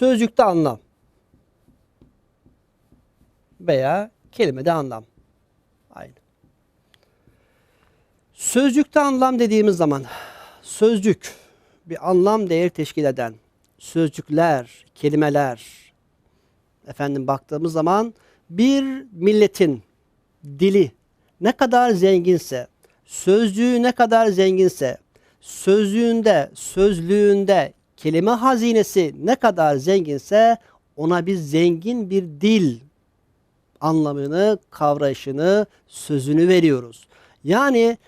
Sözcükte anlam. Veya kelimede anlam. Aynı. Sözcükte anlam dediğimiz zaman sözcük bir anlam değeri teşkil eden sözcükler, kelimeler efendim baktığımız zaman bir milletin dili ne kadar zenginse, sözcüğü ne kadar zenginse, sözlüğünde, sözlüğünde kelime hazinesi ne kadar zenginse ona biz zengin bir dil anlamını, kavrayışını, sözünü veriyoruz. Yani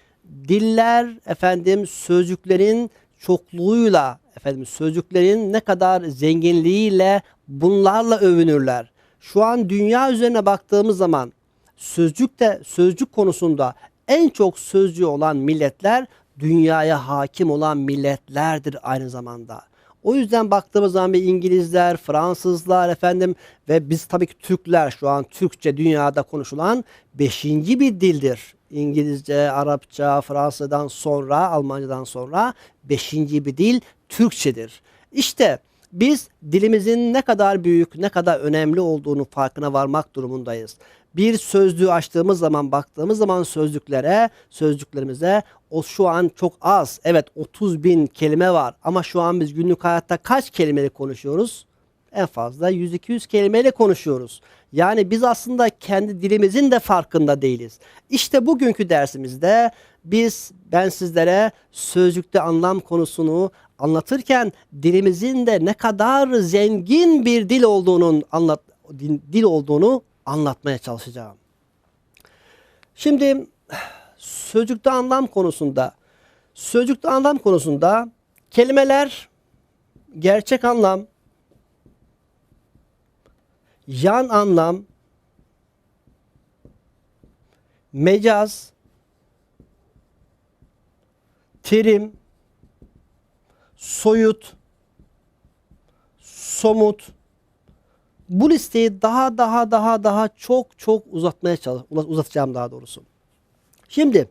diller efendim sözcüklerin çokluğuyla efendim sözcüklerin ne kadar zenginliğiyle bunlarla övünürler. Şu an dünya üzerine baktığımız zaman sözcükte sözcük konusunda en çok sözcüğü olan milletler dünyaya hakim olan milletlerdir aynı zamanda. O yüzden baktığımız zaman bir İngilizler, Fransızlar efendim ve biz tabii ki Türkler şu an Türkçe dünyada konuşulan beşinci bir dildir. İngilizce, Arapça, Fransızdan sonra, Almancadan sonra beşinci bir dil Türkçedir. İşte biz dilimizin ne kadar büyük, ne kadar önemli olduğunu farkına varmak durumundayız. Bir sözlüğü açtığımız zaman, baktığımız zaman sözlüklere, sözcüklerimize o şu an çok az. Evet 30 bin kelime var ama şu an biz günlük hayatta kaç kelimeyle konuşuyoruz? En fazla 100-200 kelimeyle konuşuyoruz. Yani biz aslında kendi dilimizin de farkında değiliz. İşte bugünkü dersimizde biz ben sizlere sözcükte anlam konusunu anlatırken dilimizin de ne kadar zengin bir dil olduğunun anlat dil olduğunu anlatmaya çalışacağım. Şimdi sözcükte anlam konusunda sözcükte anlam konusunda kelimeler gerçek anlam, yan anlam, mecaz, terim, soyut, somut. Bu listeyi daha daha daha daha çok çok uzatmaya çalış uzatacağım daha doğrusu. Şimdi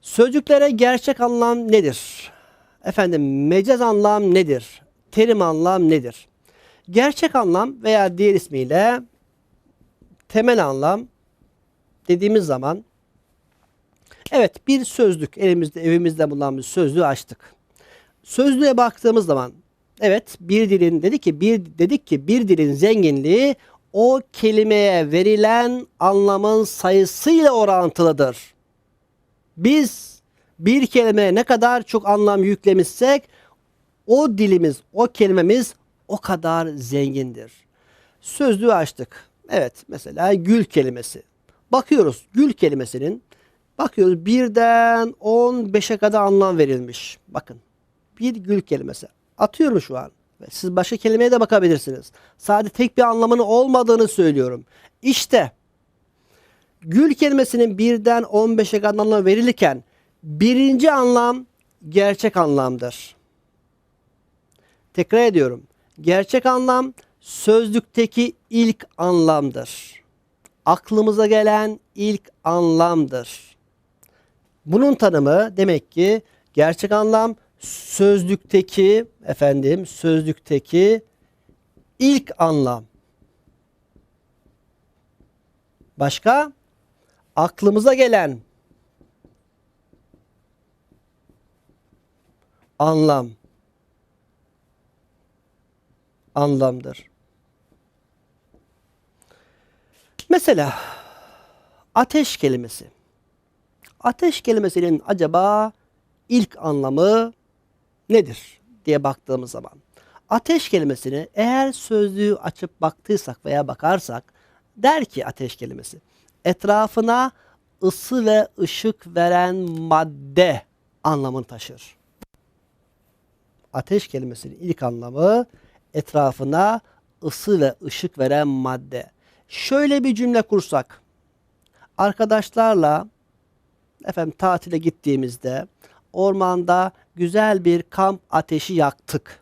sözcüklere gerçek anlam nedir? Efendim mecaz anlam nedir? Terim anlam nedir? Gerçek anlam veya diğer ismiyle temel anlam dediğimiz zaman evet bir sözlük elimizde evimizde bulunan bir sözlüğü açtık. Sözlüğe baktığımız zaman evet bir dilin dedi ki bir dedik ki bir dilin zenginliği o kelimeye verilen anlamın sayısıyla orantılıdır. Biz bir kelimeye ne kadar çok anlam yüklemişsek o dilimiz, o kelimemiz o kadar zengindir. Sözlüğü açtık. Evet mesela gül kelimesi. Bakıyoruz gül kelimesinin bakıyoruz birden 15'e kadar anlam verilmiş. Bakın bir gül kelimesi. Atıyorum şu an. Siz başka kelimeye de bakabilirsiniz. Sadece tek bir anlamının olmadığını söylüyorum. İşte gül kelimesinin birden 15'e kadar anlam verilirken birinci anlam gerçek anlamdır. Tekrar ediyorum. Gerçek anlam sözlükteki ilk anlamdır. Aklımıza gelen ilk anlamdır. Bunun tanımı demek ki gerçek anlam sözlükteki efendim sözlükteki ilk anlam. Başka? Aklımıza gelen anlam anlamdır. Mesela ateş kelimesi. Ateş kelimesinin acaba ilk anlamı nedir diye baktığımız zaman. Ateş kelimesini eğer sözlüğü açıp baktıysak veya bakarsak der ki ateş kelimesi etrafına ısı ve ışık veren madde anlamını taşır. Ateş kelimesinin ilk anlamı etrafına ısı ve ışık veren madde. Şöyle bir cümle kursak. Arkadaşlarla efendim tatile gittiğimizde ormanda güzel bir kamp ateşi yaktık.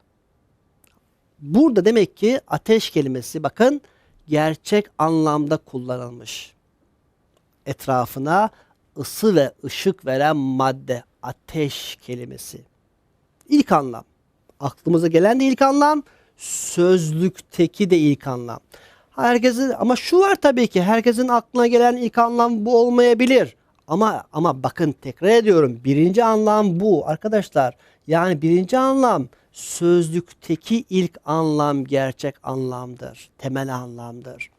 Burada demek ki ateş kelimesi bakın gerçek anlamda kullanılmış. Etrafına ısı ve ışık veren madde ateş kelimesi. İlk anlam. Aklımıza gelen de ilk anlam sözlükteki de ilk anlam. Herkesin ama şu var tabii ki herkesin aklına gelen ilk anlam bu olmayabilir. Ama ama bakın tekrar ediyorum birinci anlam bu arkadaşlar. Yani birinci anlam sözlükteki ilk anlam gerçek anlamdır. Temel anlamdır.